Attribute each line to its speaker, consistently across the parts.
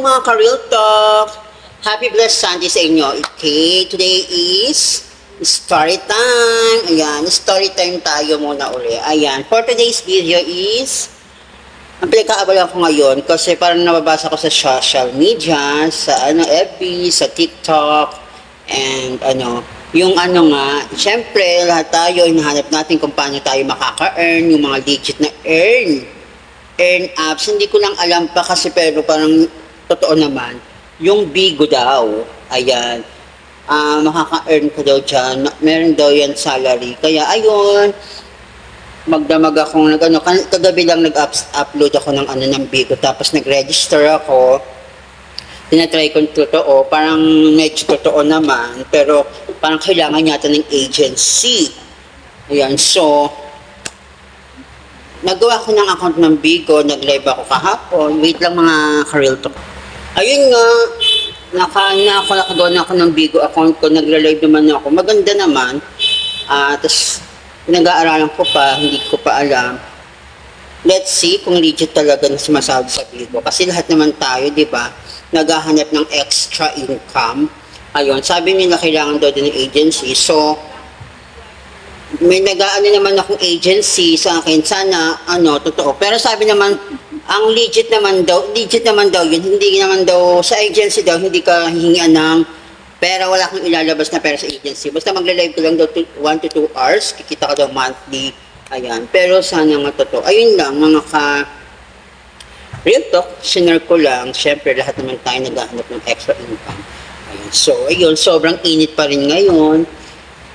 Speaker 1: mga ka-real talk! Happy blessed Sunday sa inyo. Okay, today is story time. Ayan, story time tayo muna uli. Ayan, for today's video is ang pinagkaabalan ngayon kasi parang nababasa ko sa social media, sa ano, FB, sa TikTok, and ano, yung ano nga, syempre, lahat tayo, hinahanap natin kung paano tayo makaka-earn, yung mga digit na earn earn apps. Hindi ko lang alam pa kasi pero parang totoo naman. Yung Bigo daw, ayan, ah makaka-earn ka daw dyan. Meron daw yan salary. Kaya ayun, magdamag ako nag ano, kagabi lang nag-upload ako ng ano ng Bigo tapos nag-register ako. Tinatry ko totoo, parang medyo totoo naman, pero parang kailangan yata ng agency. Ayan, so, nagawa ko ng account ng Bigo, nag-live ako kahapon. Wait lang mga ka-real talk. Ayun nga, naka, na ako, ng Bigo account ko, nagla-live naman ako. Maganda naman. Ah, Tapos, pinag-aaralan ko pa, hindi ko pa alam. Let's see kung legit talaga na sumasabi sa Bigo. Kasi lahat naman tayo, di ba, naghahanap ng extra income. Ayun, sabi nila kailangan daw din ng agency. So, may nag-ano naman akong agency sa akin, sana, ano, totoo. Pero sabi naman, ang legit naman daw, legit naman daw yun, hindi naman daw, sa agency daw, hindi ka hihingian ng pera, wala kang ilalabas na pera sa agency. Basta magla-live ko lang daw 1 to 2 hours, kikita ka daw monthly, ayan. Pero sana nga totoo. Ayun lang, mga ka, real talk, sinare ko lang, syempre lahat naman tayo naghahanap ng extra income. Ayun. So, ayun, sobrang init pa rin ngayon.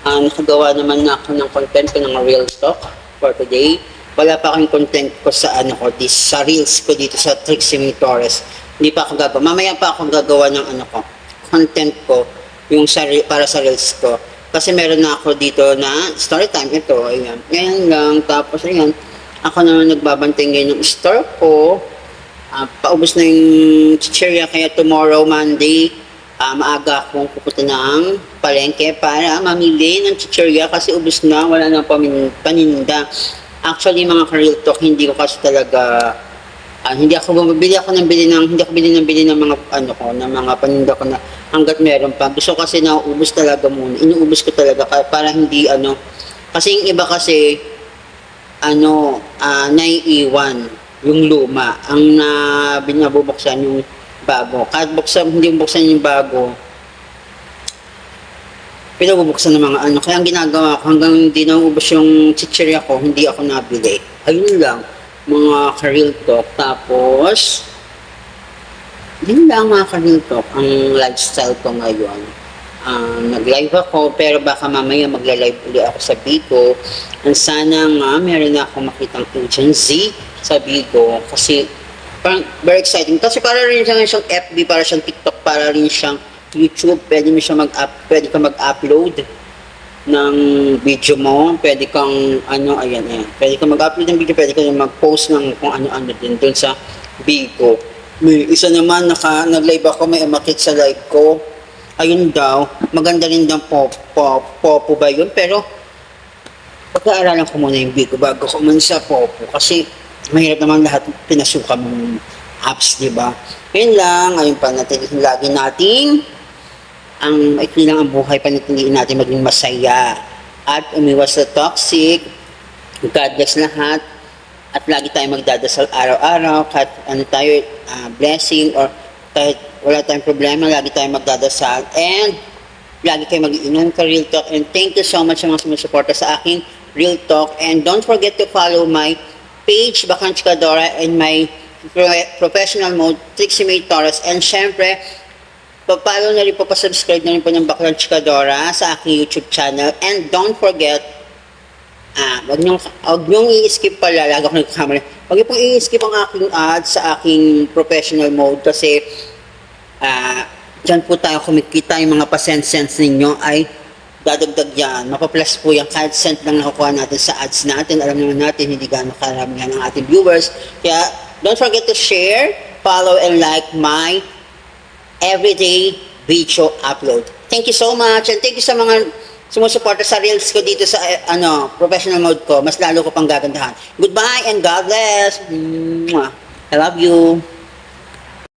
Speaker 1: Ah, nakagawa naman na ako ng content ko ng real talk for today. Wala pa akong content ko sa ano ko, this, sa reels ko dito sa Trixie Torres. Hindi pa ako gagawa. Mamaya pa ako gagawa ng ano ko, content ko, yung sa, para sa reels ko. Kasi meron na ako dito na story time ito, ayan. Ngayon lang, tapos ayan, ako naman nagbabantay ngayon ng store ko. Ah, paubos na yung chichirya, kaya tomorrow, Monday, ah, maaga akong pupunta ng palengke para mamili ng chichirya kasi ubos na, wala nang paninda. Actually, mga ka-real talk, hindi ko kasi talaga, ah, hindi ako bumibili ako ng bili ng, hindi ako bili ng bili ng mga, ano ko, ng mga paninda ko na hanggat meron pa. Gusto kasi nauubos talaga muna, inuubos ko talaga para hindi, ano, kasi yung iba kasi, ano, ah, naiiwan yung luma. Ang na binabubuksan yung bago. Kahit buksan, hindi buksan yung bago, pinabubuksan ng mga ano. Kaya ang ginagawa ko, hanggang hindi naubos yung chichirya ko, hindi ako nabili. Ayun lang, mga ka-real talk. Tapos, yun lang mga ka-real talk, ang lifestyle ko ngayon. Ah, nag-live ako, pero baka mamaya magla-live uli ako sa Bigo. Ang sana nga, meron na ako makitang agency sa Bigo. Kasi, parang very exciting. Kasi para rin siyang, siyang FB, para siyang TikTok, para rin siyang YouTube. Pwede mo siya mag-up, pwede ka mag-upload ng video mo. Pwede kang, ano, ayan, ayan. Pwede kang mag-upload ng video, pwede kang mag-post ng kung ano-ano din dun sa Bigo. May isa naman, naka, nag-live ako, may umakit sa live ko. Ayun daw, maganda rin daw po, po, popo ba yun? Pero, pagkaaralan ko muna yung Bigo bago ko man sa Popo kasi mahirap naman lahat pinasukan mong apps, di ba? Yun lang, ayun pa natin, lagi nating ang maikli lang ang buhay, panatiliin natin maging masaya at umiwas sa toxic. God bless lahat. At lagi tayo magdadasal araw-araw. Kahit ano tayo, ah, blessing or kahit wala tayong problema, lagi tayo magdadasal. And lagi kayo mag-iinom ka Real Talk. And thank you so much sa mga sumusuporta sa aking Real Talk. And don't forget to follow my page Bakan Chikadora and my pro- professional mode Trixie May Torres. And syempre papalo na rin po pa-subscribe na rin po ng Baklan Chikadora sa aking YouTube channel and don't forget ah, wag niyong, wag niyong i-skip pala, lagi ako nagkakamali. Wag niyo pong i-skip ang aking ads sa aking professional mode kasi ah, dyan po tayo kumikita yung mga pa-cent-cents ninyo ay dadagdag yan. Mapaplus po yan kahit cent lang nakukuha natin sa ads natin. Alam naman natin, hindi gano'ng karamihan ang ating viewers. Kaya, don't forget to share, follow, and like my everyday video upload. Thank you so much and thank you sa mga sumusuporta sa reels ko dito sa eh, ano professional mode ko. Mas lalo ko pang gagandahan. Goodbye and God bless. I love you.